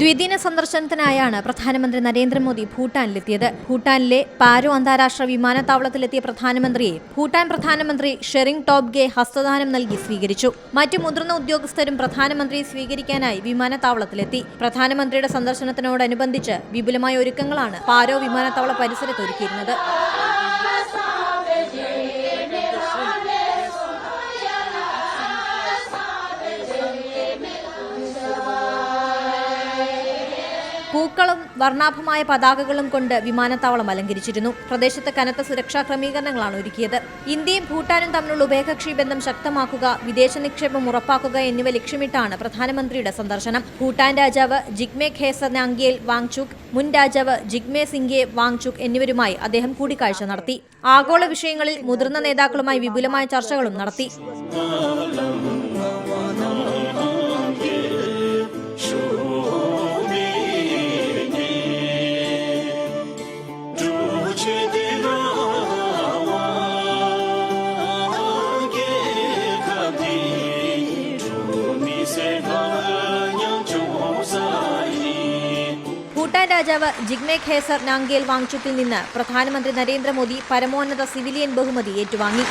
ദ്വിദിന സന്ദർശനത്തിനായാണ് പ്രധാനമന്ത്രി നരേന്ദ്രമോദി ഭൂട്ടാനിലെത്തിയത്. ഭൂട്ടാനിലെ പാരോ അന്താരാഷ്ട്ര വിമാനത്താവളത്തിലെത്തിയ പ്രധാനമന്ത്രിയെ ഭൂട്ടാൻ പ്രധാനമന്ത്രി ഷെറിംഗ് ടോബ്ഗെ ഹസ്തദാനം നൽകി സ്വീകരിച്ചു. മറ്റു മുതിർന്ന ഉദ്യോഗസ്ഥരും പ്രധാനമന്ത്രിയെ സ്വീകരിക്കാനായി വിമാനത്താവളത്തിലെത്തി. പ്രധാനമന്ത്രിയുടെ സന്ദർശനത്തിനോടനുബന്ധിച്ച് വിപുലമായ ഒരുക്കങ്ങളാണ് പാരോ വിമാനത്താവള പരിസരത്ത് ഒരുക്കിയിരുന്നത്. പൂക്കളും വർണാഭമായ പതാകകളും കൊണ്ട് വിമാനത്താവളം അലങ്കരിച്ചിരുന്നു. പ്രദേശത്ത് കനത്ത സുരക്ഷാ ക്രമീകരണങ്ങളാണ് ഒരുക്കിയത്. ഇന്ത്യയും ഭൂട്ടാനും തമ്മിലുള്ള ഉഭയകക്ഷി ബന്ധം ശക്തമാക്കുക വിദേശ നിക്ഷേപം ഉറപ്പാക്കുക എന്നിവ ലക്ഷ്യമിട്ടാണ് പ്രധാനമന്ത്രിയുടെ സന്ദർശനം. ഭൂട്ടാൻ രാജാവ് ജിഗ്മേ ഖേസർ നാംഗ്യേൽ വാങ്ചുക് മുൻ രാജാവ് ജിഗ്മെ സിംഗെ വാങ്ചുക് എന്നിവരുമായി അദ്ദേഹം കൂടിക്കാഴ്ച നടത്തി. ആഗോള വിഷയങ്ങളിൽ മുതിർന്ന നേതാക്കളുമായി വിപുലമായ ചർച്ചകളും നടത്തി. ഭൂട്ടാൻ രാജാവ് ജിഗ്മെ ഖേസർ നാംഗേൽ വാങ്ചുക്കിൽ നിന്ന് പ്രധാനമന്ത്രി നരേന്ദ്രമോദി പരമോന്നത സിവിലിയൻ ബഹുമതി ഏറ്റുവാങ്ങി.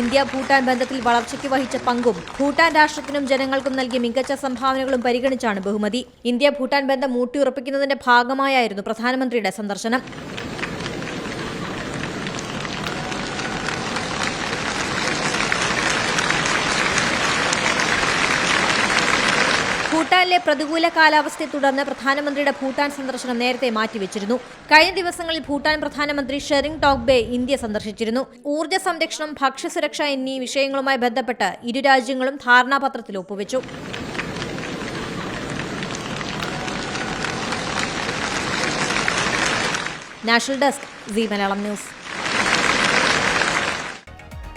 ഇന്ത്യ ഭൂട്ടാൻ ബന്ധത്തിൽ വളർച്ചയ്ക്ക് വഹിച്ച പങ്കും ഭൂട്ടാൻ രാഷ്ട്രത്തിനും ജനങ്ങൾക്കും നൽകിയ മികച്ച സംഭാവനകളും പരിഗണിച്ചാണ് ബഹുമതി. ഇന്ത്യ ഭൂട്ടാൻ ബന്ധം ഊട്ടിയുറപ്പിക്കുന്നതിന്റെ ഭാഗമായായിരുന്നു പ്രധാനമന്ത്രിയുടെ സന്ദർശനം. ഭൂട്ടാനിലെ പ്രതികൂല കാലാവസ്ഥയെ തുടർന്ന് പ്രധാനമന്ത്രിയുടെ ഭൂട്ടാൻ സന്ദർശനം നേരത്തെ മാറ്റിവെച്ചിരുന്നു. കഴിഞ്ഞ ദിവസങ്ങളിൽ ഭൂട്ടാൻ പ്രധാനമന്ത്രി ഷെറിംഗ് ടോഗ്ബെ ഇന്ത്യ സന്ദർശിച്ചിരുന്നു. ഊർജ സംരക്ഷണം ഭക്ഷ്യസുരക്ഷ എന്നീ വിഷയങ്ങളുമായി ബന്ധപ്പെട്ട് ഇരു രാജ്യങ്ങളും ധാരണാപത്രത്തിൽ ഒപ്പുവെച്ചു. National desk C Malayalam news.